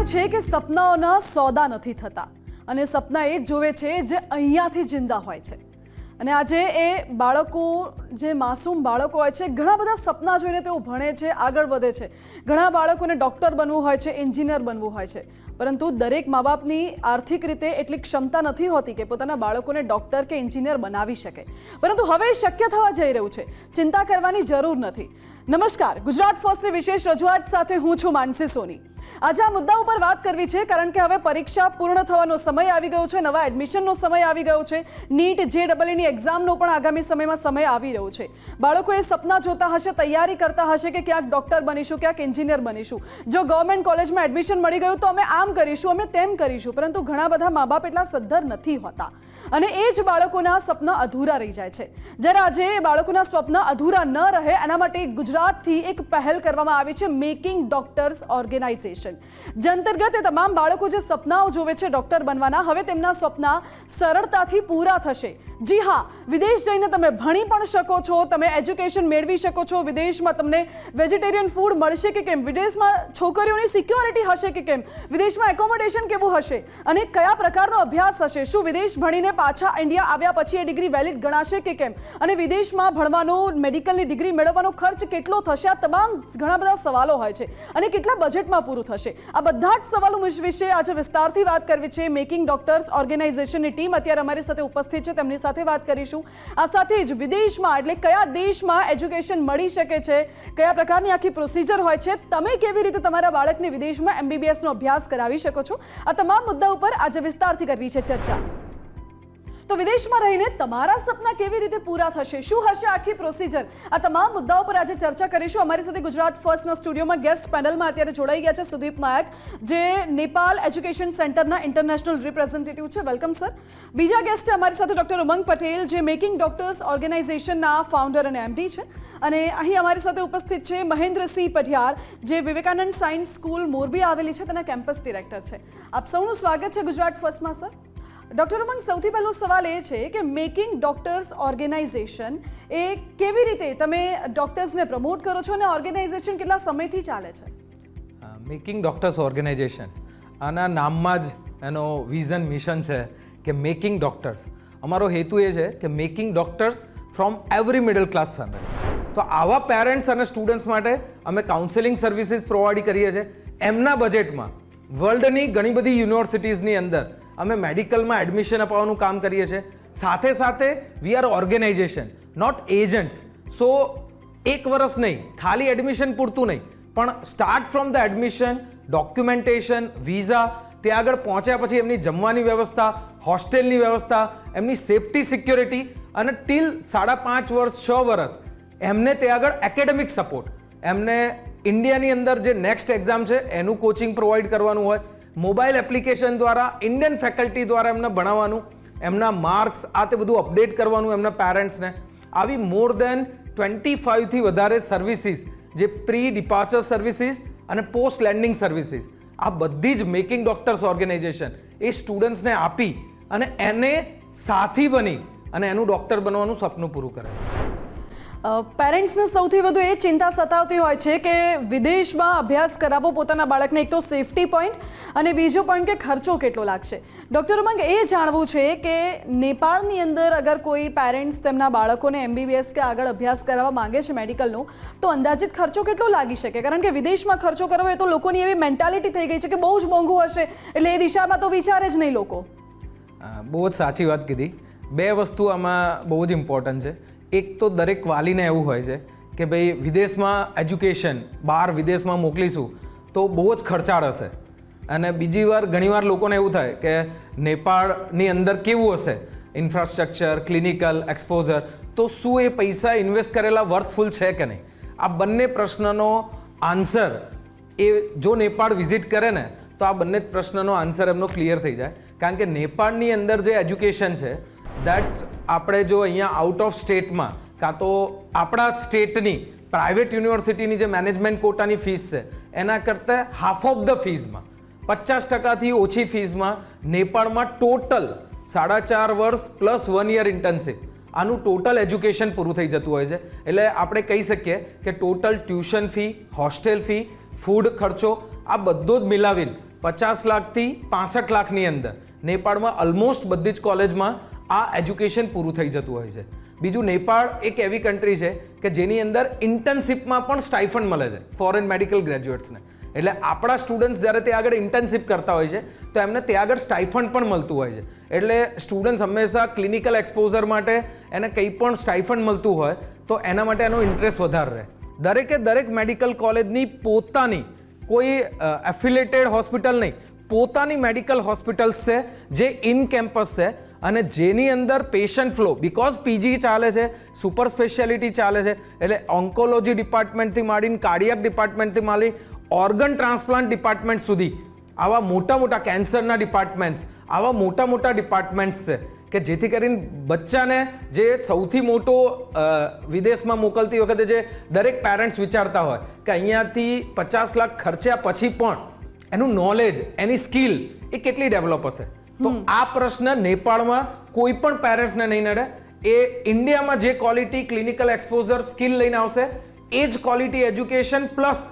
કહેવાય છે કે સપનાઓના સોદા નથી થતા અને સપના એ જ જોવે છે જે અહીંયાથી જિંદા હોય છે. અને આજે એ બાળકો, જે માસૂમ બાળકો હોય છે, ઘણા બધા સપના જોઈને તેઓ ભણે છે, આગળ વધે છે. ઘણા બાળકોને ડૉક્ટર બનવું હોય છે, એન્જિનિયર બનવું હોય છે. પરંતુ દરેક મા બાપની આર્થિક રીતે એટલી ક્ષમતા નથી હોતી કે પોતાના બાળકોને ડૉક્ટર કે એન્જિનિયર બનાવી શકે. પરંતુ હવે શક્ય થવા જઈ રહ્યું છે. ચિંતા કરવાની જરૂર નથી. નમસ્કાર. ગુજરાત ફર્સ્ટની વિશેષ રજૂઆત સાથે હું છું માનસી સોની. આજે આ મુદ્દા ઉપર વાત કરવી છે, કારણ કે હવે પરીક્ષા પૂર્ણ થવાનો સમય આવી ગયો છે, નવા એડમિશનનો સમય આવી ગયો છે, નીટ જે ડબલઈની એક્ઝામનો પણ આગામી સમયમાં સમય આવી રહ્યો છે. બાળકો એ સપના જોતા હશે, તૈયારી કરતા હશે કે ક્યાંક ડૉક્ટર બનીશું, ક્યાંક એન્જિનિયર બનીશું. જો ગવર્મેન્ટ કોલેજમાં એડમિશન મળી ગયું તો અમે આમ કરીશું, અમે તેમ કરીશું, પરંતુ ઘણા બધા મા બાપ એટલા સદ્ધર નથી હોતા. અને એ જ બાળકોના સપના અધૂરા રહી જાય છે. જ્યારે આજે એ બાળકોના સ્વપ્ન અધૂરા ન રહે, એના માટે ગુજરાતથી એક પહેલ કરવામાં આવી છે, મેકિંગ ડોક્ટર્સ ઓર્ગેનાઇઝેશન. જે અંતર્ગત એ તમામ બાળકો જે સપનાઓ જોવે છે ડૉક્ટર બનવાના, હવે તેમના સપના સરળતાથી પૂરા થશે. જી હા, વિદેશ જઈને તમે ભણી પણ શકો છો, તમે એજ્યુકેશન મેળવી શકો છો, વિદેશમાં તમને વેજીટેરિયન ફૂડ મળશે કે કેમ? વિદેશમાં છોકરીઓની સિક્યોરિટી હશે કે કેમ? વિદેશમાં એકોમોડેશન કેવું હશે? અને કયા પ્રકારનો અભ્યાસ હશે? શું વિદેશ ભણીને પાછા ઇન્ડિયા આવ્યા પછી એ ડિગ્રી વેલિડ ગણાશે કે કેમ? અને વિદેશમાં ભણવાનો મેડિકલની ડિગ્રી મેળવવાનો ખર્ચ કેટલો થશે? આ તમામ ઘણા બધા સવાલો હોય છે. અને કેટલા બજેટમાં પૂરું થશે. આ બધા જ સવાલો વિશે આજે વિસ્તારથી વાત કરવી છે. મેકિંગ ડોક્ટર્સ ઓર્ગેનાઇઝેશનની ટીમ અત્યારે અમારી સાથે ઉપસ્થિત છે. તેમની સાથે વાત કરીશું. આ સાથે જ વિદેશમાં, એટલે કયા દેશમાં એજ્યુકેશન મળી શકે છે? કયા પ્રકારની આખી પ્રોસિજર હોય છે? તમે કેવી રીતે તમારા બાળકને વિદેશમાં એમબીબીએસનો અભ્યાસ કરાવી શકો છો? આ તમામ મુદ્દા ઉપર આજે વિસ્તારથી કરવી છે ચર્ચા. તો વિદેશમાં રહીને તમારા સપના કેવી રીતે પૂરા થશે? શું હશે આખી પ્રોસિજર આ તમામ મુદ્દાઓ પર આજે ચર્ચા કરીશું. અમારી સાથે ગુજરાત ફર્સ્ટના સ્ટુડિયોમાં ગેસ્ટ પેનલમાં અત્યારે જોડાઈ ગયા છે સુદીપ નાયક, જે નેપાલ એજ્યુકેશન સેન્ટરના ઇન્ટરનેશનલ રિપ્રેઝેન્ટેટિવ છે. વેલકમ સર બીજા ગેસ્ટ છે અમારી સાથે ડોક્ટર ઉમંગ પટેલ, જે મેકિંગ ડોક્ટર્સ ઓર્ગેનાઇઝેશનના ફાઉન્ડર અને એમડી છે. અને અહીં અમારી સાથે ઉપસ્થિત છે મહેન્દ્રસિંહ પઢિયાર, જે વિવેકાનંદ સાયન્સ સ્કૂલ મોરબી આવેલી છે, તેના કેમ્પસ ડિરેક્ટર છે. આપ સૌનું સ્વાગત છે ગુજરાત ફર્સ્ટમાં સર ડૉક્ટર ઉમંગ, સૌથી પહેલો સવાલ એ છે કે મેકિંગ ડોક્ટર્સ ઓર્ગેનાઇઝેશન એ કેવી રીતે તમે ડોક્ટર્સને પ્રમોટ કરો છો અને ઓર્ગેનાઇઝેશન કેટલા સમયથી ચાલે છે? Making doctors organisation. આના નામમાં જ એનો વિઝન, મિશન છે કે મેકિંગ ડોક્ટર્સ. અમારો હેતુ એ છે કે making doctors from every middle class family. તો આવા પેરેન્ટ્સ અને સ્ટુડન્ટ્સ માટે અમે કાઉન્સેલિંગ સર્વિસીસ પ્રોવાઈડ કરીએ છીએ. એમના બજેટમાં વર્લ્ડની ઘણી બધી યુનિવર્સિટીઝની અંદર અમે મેડિકલમાં એડમિશન અપાવવાનું કામ કરીએ છીએ. સાથે સાથે we are organisation not agents so એક વર્ષ નહીં, ખાલી એડમિશન પૂરતું નહીં. પણ start from the admission documentation visa ત્યાં આગળ પહોંચ્યા પછી એમની જમવાની વ્યવસ્થા હોસ્ટેલની વ્યવસ્થા, એમની સેફટી સિક્યોરિટી અને ટીલ સાડા પાંચ વર્ષ, છ વર્ષ એમને ત્યાં આગળ એકેડેમિક સપોર્ટ એમને ઇન્ડિયાની અંદર જે નેક્સ્ટ એક્ઝામ છે, એનું કોચિંગ પ્રોવાઈડ કરવાનું હોય. મોબાઈલ એપ્લિકેશન દ્વારા, ઇન્ડિયન ફેકલ્ટી દ્વારા એમને ભણાવવાનું, એમના માર્ક્સ, આ તે બધું અપડેટ કરવાનું એમના પેરેન્ટ્સને. આવી મોર દેન ટ્વેન્ટી ફાઇવથી વધારે સર્વિસીસ, જે પ્રી ડિપાર્ચર સર્વિસીસ અને પોસ્ટ લેન્ડિંગ સર્વિસીસ. આ બધી જ મેકિંગ ડોક્ટર્સ ઓર્ગેનાઇઝેશન એ સ્ટુડન્ટ્સને આપી અને એને સાથી બની અને એનું ડૉક્ટર બનવાનું સપનું પૂરું કરે છે. પેરેન્ટ્સને સૌથી વધુ એ ચિંતા સતાવતી હોય છે કે વિદેશમાં અભ્યાસ કરાવવો પોતાના બાળકને એક તો સેફટી પોઈન્ટ અને બીજો પોઈન્ટ કે ખર્ચો કેટલો લાગશે. ડૉક્ટર ઉમંગ એ જાણવું છે કે નેપાળની અંદર અગર કોઈ પેરેન્ટ્સ તેમના બાળકોને એમબીબીએસ કે આગળ અભ્યાસ કરાવવા માંગે છે મેડિકલનો, તો અંદાજિત ખર્ચો કેટલો લાગી શકે? કારણ કે વિદેશમાં ખર્ચો કરવો એ તો લોકોની એવી મેન્ટાલિટી થઈ ગઈ છે કે બહુ જ મોંઘું હશે, એટલે એ દિશામાં તો વિચારે જ નહીં લોકો. બહુ જ સાચી વાત કીધી. બે વસ્તુ આમાં બહુ જ ઇમ્પોર્ટન્ટ છે. એક તો દરેક વાલીને એવું હોય છે કે ભાઈ વિદેશમાં એજ્યુકેશન બહાર વિદેશમાં મોકલીશું, તો બહુ જ ખર્ચાળ હશે. અને બીજી વાર ઘણીવાર લોકોને એવું થાય કે નેપાળની અંદર કેવું હશે? ઇન્ફ્રાસ્ટ્રક્ચર ક્લિનિકલ એક્સપોઝર તો શું એ પૈસા ઇન્વેસ્ટ કરેલા વર્થફુલ છે કે નહીં? આ બંને પ્રશ્નનો આન્સર એ જો નેપાળ વિઝિટ કરે ને, તો આ બંને જ પ્રશ્નનો આન્સર એમનો ક્લિયર થઈ જાય. કારણ કે નેપાળની અંદર જે એજ્યુકેશન છે દેટ આપણે જો અહીંયા આઉટ ઓફ સ્ટેટમાં કાં તો આપણા સ્ટેટની પ્રાઇવેટ યુનિવર્સિટીની જે મેનેજમેન્ટ કોટાની ફીસ છે, એના કરતાં હાફ ઓફ ધ ફીઝમાં પચાસ ટકાથી ઓછી ફીઝમાં નેપાળમાં ટોટલ સાડા ચાર વર્ષ પ્લસ વન યર ઇન્ટર્નશીપ આનું ટોટલ એજ્યુકેશન પૂરું થઈ જતું હોય છે. એટલે આપણે કહી શકીએ કે total tuition fee hostel fee food ખર્ચો, આ બધો જ મિલાવીને પચાસ લાખથી પાસઠ લાખની અંદર નેપાળમાં ઓલમોસ્ટ બધી જ કોલેજમાં આ એજ્યુકેશન પૂરું થઈ જતું હોય છે. બીજું નેપાળ એક એવી કન્ટ્રી છે કે જેની અંદર ઇન્ટર્નશિપમાં પણ સ્ટાઇફંડ મળે છે ફોરેન મેડિકલ ગ્રેજ્યુએટ્સને એટલે આપણા સ્ટુડન્ટ્સ જ્યારે ત્યાં આગળ ઇન્ટર્નશિપ કરતા હોય છે, તો એમને ત્યાં આગળ સ્ટાઇફંડ પણ મળતું હોય છે. એટલે સ્ટુડન્ટ્સ હંમેશા ક્લિનિકલ એક્સપોઝર માટે એને કંઈ પણ સ્ટાઇફંડ મળતું હોય, તો એના માટે એનો ઇન્ટરેસ્ટ વધારે રહે. દરેકે દરેક મેડિકલ કોલેજની પોતાની કોઈ એફિલેટેડ હોસ્પિટલ નહીં, પોતાની મેડિકલ હોસ્પિટલ્સ છે જે ઇન કેમ્પસ છે અને જેની અંદર પેશન્ટ ફ્લો બિકોઝ પીજી ચાલે છે સુપર સ્પેશિયાલિટી ચાલે છે, એટલે ઓન્કોલોજી ડિપાર્ટમેન્ટથી માંડીને કાર્ડિયાક ડિપાર્ટમેન્ટથી માંડી ઓર્ગન ટ્રાન્સપ્લાન્ટ ડિપાર્ટમેન્ટ સુધી, આવા મોટા મોટા કેન્સરના ડિપાર્ટમેન્ટ્સ આવા મોટા મોટા ડિપાર્ટમેન્ટ્સ છે, કે જેથી કરીને બચ્ચાને જે સૌથી મોટો વિદેશમાં મોકલતી વખતે જે દરેક પેરેન્ટ્સ વિચારતા હોય, કે અહીંયાથી પચાસ લાખ ખર્ચ્યા પછી પણ એનું નોલેજ એની સ્કિલ એ કેટલી ડેવલપ હશે? તો આ પ્રશ્ન નેપાળમાં કોઈ પણ પેરેન્ટ્સને નહીં નડે. એ ઇન્ડિયામાં જે ક્વોલિટી ક્લિનિકલ એક્સપોઝર સ્કિલ લઈને આવશે એ જ ક્વોલિટી એજ્યુકેશન પ્લસ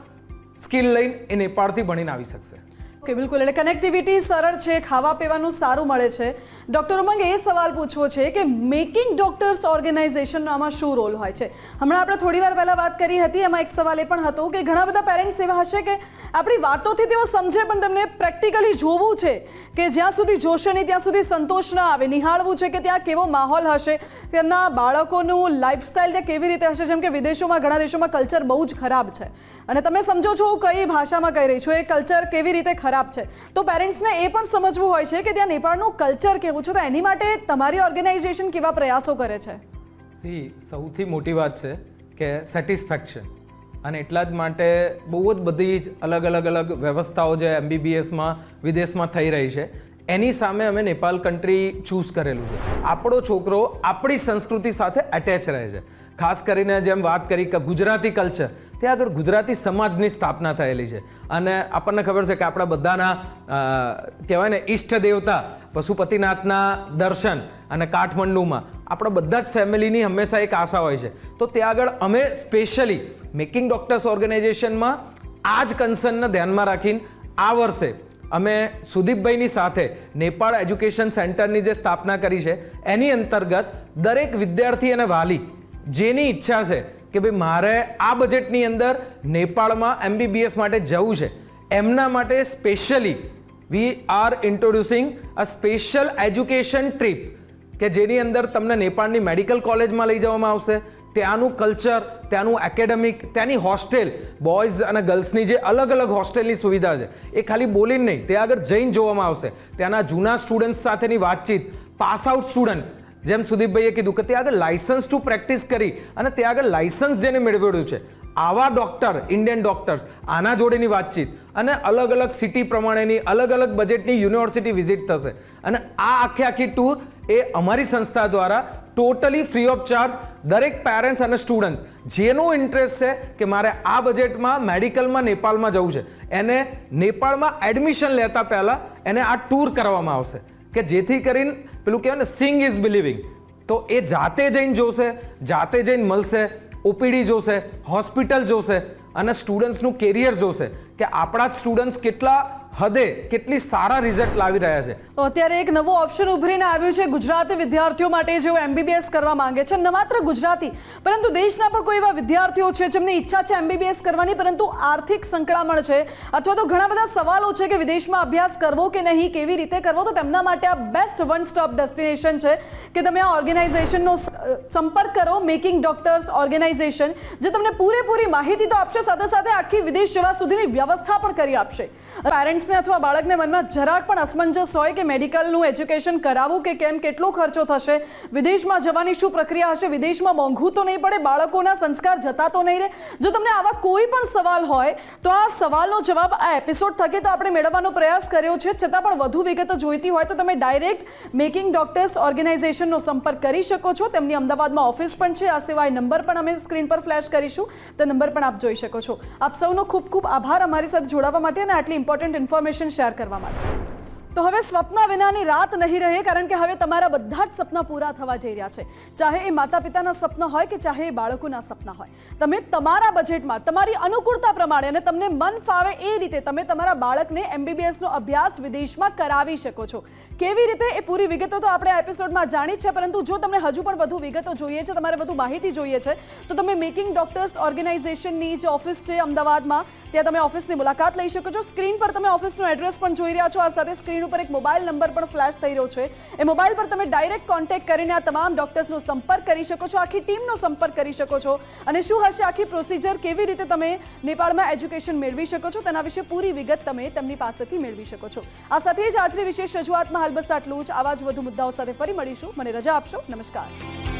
સ્કિલ લઈને એ નેપાળથી ભણીને આવી શકશે. ઓકે, બિલકુલ. એટલે કનેક્ટિવિટી સરળ છે, ખાવા પીવાનું સારું મળે છે. ડૉક્ટર ઉમંગ એ સવાલ પૂછવો છે કે મેકિંગ ડોક્ટર્સ ઓર્ગેનાઇઝેશનનો આમાં શું રોલ હોય છે? હમણાં આપણે થોડી વાર પહેલાં વાત કરી હતી, એમાં એક સવાલ એ પણ હતો કે ઘણા બધા પેરેન્ટ્સ એવા હશે કે આપણી વાતોથી તેઓ સમજે, પણ તેમને પ્રેક્ટિકલી જોવું છે કે જ્યાં સુધી જોશે નહીં, ત્યાં સુધી સંતોષ ના આવે. નિહાળવું છે કે ત્યાં કેવો માહોલ હશે, તેમના બાળકોનું લાઇફસ્ટાઇલ ત્યાં કેવી રીતે હશે? જેમ કે વિદેશોમાં, ઘણા દેશોમાં કલ્ચર બહુ જ ખરાબ છે. અને તમે સમજો છો હું કઈ ભાષામાં કહી રહી છું? એ કલ્ચર કેવી રીતે ખરાબ છે. તો પેરેન્ટ્સને એ પણ સમજવું હોય છે કે ત્યાં નેપાળનું કલ્ચર કેવું છે. તો એની માટે તમારી ઓર્ગેનાઇઝેશન કેવા પ્રયાસો કરે છે? સી, સૌથી મોટી વાત છે કે સેટિસ્ફેક્શન. અને એટલા જ માટે બહુ જ બધી જ અલગ અલગ અલગ વ્યવસ્થાઓ જે એમબીબીએસમાં, વિદેશમાં થઈ રહી છે. એની સામે અમે નેપાલ કન્ટ્રી ચૂઝ કરેલું છે. આપણો છોકરો આપણી સંસ્કૃતિ સાથે અટેચ રહે છે. ખાસ કરીને જેમ વાત કરી કે ગુજરાતી કલ્ચર ત્યાં આગળ ગુજરાતી સમાજની સ્થાપના થયેલી છે. અને આપણને ખબર છે કે આપણા બધાના કહેવાય ને, ઈષ્ટ દેવતા, પશુપતિનાથના દર્શન અને કાઠમંડુમાં આપણા બધા જ ફેમિલીની હંમેશા એક આશા હોય છે. તો ત્યાં આગળ અમે સ્પેશિયલી મેકિંગ ડોક્ટર્સ ઓર્ગેનાઇઝેશનમાં આ જ કન્સર્નને ધ્યાનમાં રાખીને આ વર્ષે અમે સુદીપભાઈની સાથે નેપાળ એજ્યુકેશન સેન્ટરની જે સ્થાપના કરી છે, એની અંતર્ગત દરેક વિદ્યાર્થી અને વાલી જેની ઈચ્છા છે કે ભાઈ મારે આ બજેટની અંદર નેપાળમાં એમબીબીએસ માટે જવું છે. એમના માટે specially we are introducing a special education trip કે જેની અંદર તમને નેપાળની મેડિકલ કોલેજમાં લઈ જવામાં આવશે. ત્યાંનું કલ્ચર ત્યાંનું એકેડેમિક ત્યાંની હોસ્ટેલ બોયઝ અને ગર્લ્સની જે અલગ અલગ હોસ્ટેલની સુવિધા છે. એ ખાલી બોલીને નહીં તે આગળ જઈને જોવામાં આવશે. ત્યાંના જૂના સ્ટુડન્ટ્સ સાથેની વાતચીત પાસ આઉટ સ્ટુડન્ટ જેમ સુદીપભાઈએ કીધું કે તે આગળ લાયસન્સ ટુ પ્રેક્ટિસ કરી અને ત્યાં આગળ લાયસન્સ જેને મેળવેલું છે. આવા ડૉક્ટર ઇન્ડિયન ડોક્ટર્સ આના જોડેની વાતચીત અને અલગ અલગ સિટી પ્રમાણેની અલગ અલગ બજેટની યુનિવર્સિટી વિઝિટ થશે. અને આ આખી આખી ટૂર એ અમારી સંસ્થા દ્વારા ટોટલી ફ્રી ઓફ ચાર્જ દરેક પેરેન્ટ્સ અને સ્ટુડન્ટ્સ જેનો ઇન્ટરેસ્ટ છે કે મારે આ બજેટમાં મેડિકલમાં નેપાળમાં જવું છે. એને નેપાળમાં એડમિશન લેતા પહેલાં એને આ ટૂર કરવામાં આવશે. કે જેથી કરીને પેલું કહેવાય ને સિંગ ઇઝ બિલિવિંગ તો એ જાતે જઈને જોશે, જાતે જઈને મળશે, ઓપીડી જોશે, હોસ્પિટલ જોશે અને સ્ટુડન્ટ્સનું કેરિયર જોશે કે આપણા જ સ્ટુડન્ટ્સ કેટલા હદે કેટલી સારા રિઝલ્ટ લાવી રહ્યા છે. તો અત્યારે એક નવો ઓપ્શન ઉભરીને આવ્યું છે ગુજરાતી વિદ્યાર્થીઓ માટે, જેઓ એમબીબીએસ કરવા માંગે છે. ન માત્ર ગુજરાતી, પરંતુ દેશના પણ કોઈ એવા વિદ્યાર્થીઓ છે જેમની ઈચ્છા છે એમબીબીએસ કરવાની, પરંતુ આર્થિક સંકળામણ છે. અથવા તો ઘણા બધા સવાલો છે કે વિદેશમાં અભ્યાસ કરવો કે નહીં, કેવી રીતે કરવો? તો તેમના માટે આ બેસ્ટ વન સ્ટોપ ડેસ્ટિનેશન છે કે તમે આ ઓર્ગેનાઇઝેશનનો સંપર્ક કરો મેકિંગ ડોક્ટર્સ ઓર્ગેનાઇઝેશન જે તમને પૂરેપૂરી માહિતી તો આપશે, સાથે સાથે આખી વિદેશ જવા સુધીની વ્યવસ્થા પણ કરી આપશે. પેરેન્ટ્સને અથવા બાળકને મનમાં જરાક પણ અસમંજસ હોય કે મેડિકલનું એજ્યુકેશન કરાવવું કે કેમ, કેટલો ખર્ચો થશે, વિદેશમાં જવાની શું પ્રક્રિયા હશે, વિદેશમાં મોંઘું તો નહીં પડે, બાળકોના સંસ્કાર જતા તો નહીં રહે? જો તમને આવા કોઈ પણ સવાલ હોય, તો આ સવાલનો જવાબ આ એપિસોડ થકી તો આપણે મેળવવાનો પ્રયાસ કર્યો છે. છતાં પણ વધુ વિગતો જોઈતી હોય તો તમે ડાયરેક્ટ મેકિંગ ડોક્ટર્સ ઓર્ગેનાઇઝેશનનો સંપર્ક કરી શકો છો. તેમની અમદાવાદમાં ઓફિસ પણ છે. આ સિવાય નંબર પણ અમે સ્ક્રીન પર ફ્લેશ કરીશું. તે નંબર પણ આપ જોઈ શકો છો. આપ સૌનો ખૂબ ખૂબ આભાર અમારી સાથે જોડાવા માટે અને આટલી ઇમ્પોર્ટન્ટ ઇન્ફોર્મેશન શેર કરવા માટે. તો હવે સ્વપ્ન વિનાની રાત નહીં રહે કારણ કે હવે તમારા બધા જ સપના પૂરા થવા જઈ રહ્યા છે. ચાહે એ માતા પિતાના સપના હોય કે ચાહે એ બાળકોના સપના હોય. તમે તમારા બજેટમાં તમારી અનુકૂળતા પ્રમાણે અને તમને મન ફાવે એ રીતે તમે તમારા બાળકને એમબીબીએસનો અભ્યાસ વિદેશમાં કરાવી શકો છો. કેવી રીતે? એ પૂરી વિગતો તો આપણે આ એપિસોડમાં જાણી છે, પરંતુ જો તમને હજુ પણ વધુ વિગતો જોઈએ છે, તમારે વધુ માહિતી જોઈએ છે, તો તમે મેકિંગ ડોક્ટર્સ ઓર્ગેનાઇઝેશનની જે ઓફિસ છે અમદાવાદમાં, ત્યાં તમે ઓફિસની મુલાકાત લઈ શકો છો. સ્ક્રીન પર તમે ઓફિસનો એડ્રેસ પણ જોઈ રહ્યા છો. આ સાથે સ્ક્રીન ઉપર એક મોબાઈલ નંબર પણ ફ્લેશ થઈ રહ્યો છે. એ મોબાઈલ પર તમે ડાયરેક્ટ કોન્ટેક્ટ કરીને આ તમામ ડોક્ટર્સનો સંપર્ક કરી શકો છો, આખી ટીમનો સંપર્ક કરી શકો છો. અને શું હશે આખી પ્રોસિજર કેવી રીતે તમે નેપાળમાં એજ્યુકેશન મેળવી શકો છો? તેના વિશે પૂરી વિગત તમે તેમની પાસેથી મેળવી શકો છો. આ સાથે જ આજની વિશેષ રજૂઆતમાં હાલ બસ આટલું જ. આવા જ વધુ મુદ્દાઓ સાથે ફરી મળીશું. મને રજા આપશો. નમસ્કાર.